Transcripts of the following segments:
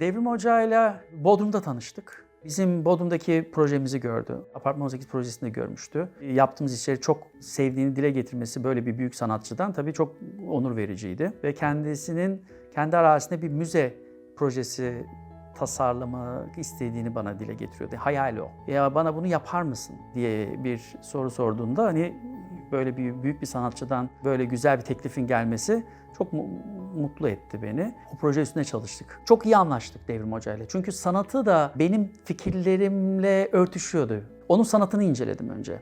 Devrim Hoca'yla Bodrum'da tanıştık. Bizim Bodrum'daki projemizi gördü. Apartman 18 projesini görmüştü. Yaptığımız işleri çok sevdiğini dile getirmesi böyle bir büyük sanatçıdan tabii çok onur vericiydi. Ve kendisinin kendi arazisinde bir müze projesi tasarlamak istediğini bana dile getiriyordu. Hayali o. Ya bana bunu yapar mısın diye bir soru sorduğunda hani böyle bir büyük bir sanatçıdan böyle güzel bir teklifin gelmesi çok mutlu etti beni. O proje üstüne çalıştık. Çok iyi anlaştık Devrim Hoca ile. Çünkü sanatı da benim fikirlerimle örtüşüyordu. Onun sanatını inceledim önce.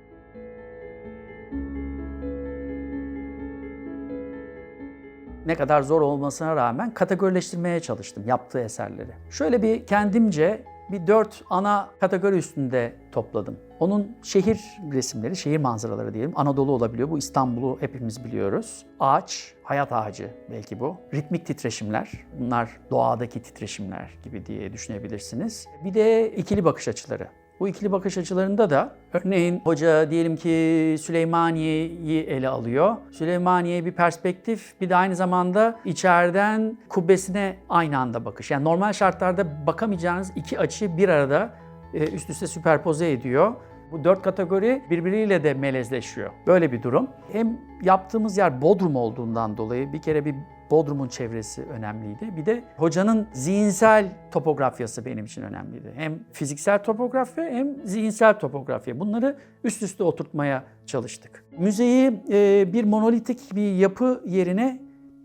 ne kadar zor olmasına rağmen kategorileştirmeye çalıştım yaptığı eserleri. Şöyle bir kendimce bir dört ana kategori üstünde topladım. Onun şehir resimleri, şehir manzaraları diyelim. Anadolu olabiliyor. Bu İstanbul'u hepimiz biliyoruz. Ağaç, hayat ağacı belki bu. Ritmik titreşimler. Bunlar doğadaki titreşimler gibi diye düşünebilirsiniz. Bir de ikili bakış açıları. Bu ikili bakış açılarında da örneğin hoca diyelim ki Süleymaniye'yi ele alıyor. Süleymaniye bir perspektif bir de aynı zamanda içeriden kubbesine aynı anda bakış. Yani normal şartlarda bakamayacağınız iki açıyı bir arada e, üst üste süperpoze ediyor. Bu dört kategori birbiriyle de melezleşiyor. Böyle bir durum. Hem yaptığımız yer Bodrum olduğundan dolayı bir kere bir Bodrum'un çevresi önemliydi. Bir de hocanın zihinsel topografyası benim için önemliydi. Hem fiziksel topografya hem zihinsel topografya. Bunları üst üste oturtmaya çalıştık. Müzeyi e, bir monolitik bir yapı yerine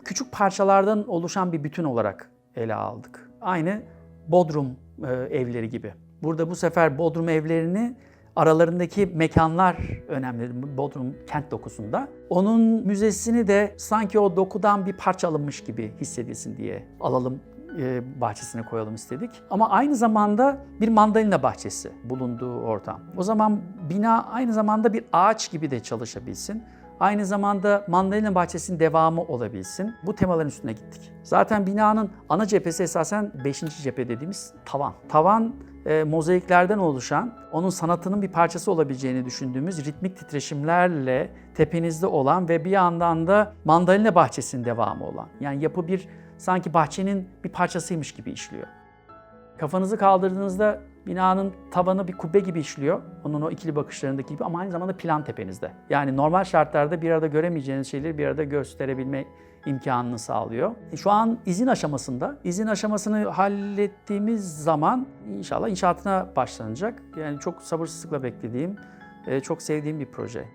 küçük parçalardan oluşan bir bütün olarak ele aldık. Aynı Bodrum e, evleri gibi. Burada bu sefer Bodrum evlerini aralarındaki mekanlar önemli Bodrum kent dokusunda. Onun müzesini de sanki o dokudan bir parça alınmış gibi hissedilsin diye alalım e, bahçesine koyalım istedik. Ama aynı zamanda bir mandalina bahçesi bulunduğu ortam. O zaman bina aynı zamanda bir ağaç gibi de çalışabilsin. Aynı zamanda mandalina bahçesinin devamı olabilsin. Bu temaların üstüne gittik. Zaten binanın ana cephesi esasen 5. cephe dediğimiz tavan. Tavan e, mozaiklerden oluşan, onun sanatının bir parçası olabileceğini düşündüğümüz ritmik titreşimlerle tepenizde olan ve bir yandan da mandalina bahçesinin devamı olan. Yani yapı bir sanki bahçenin bir parçasıymış gibi işliyor. Kafanızı kaldırdığınızda binanın tavanı bir kubbe gibi işliyor. Onun o ikili bakışlarındaki gibi ama aynı zamanda plan tepenizde. Yani normal şartlarda bir arada göremeyeceğiniz şeyleri bir arada gösterebilme imkanını sağlıyor. E, Şu an izin aşamasında. İzin aşamasını hallettiğimiz zaman inşallah inşaatına başlanacak. Yani çok sabırsızlıkla beklediğim, e, çok sevdiğim bir proje.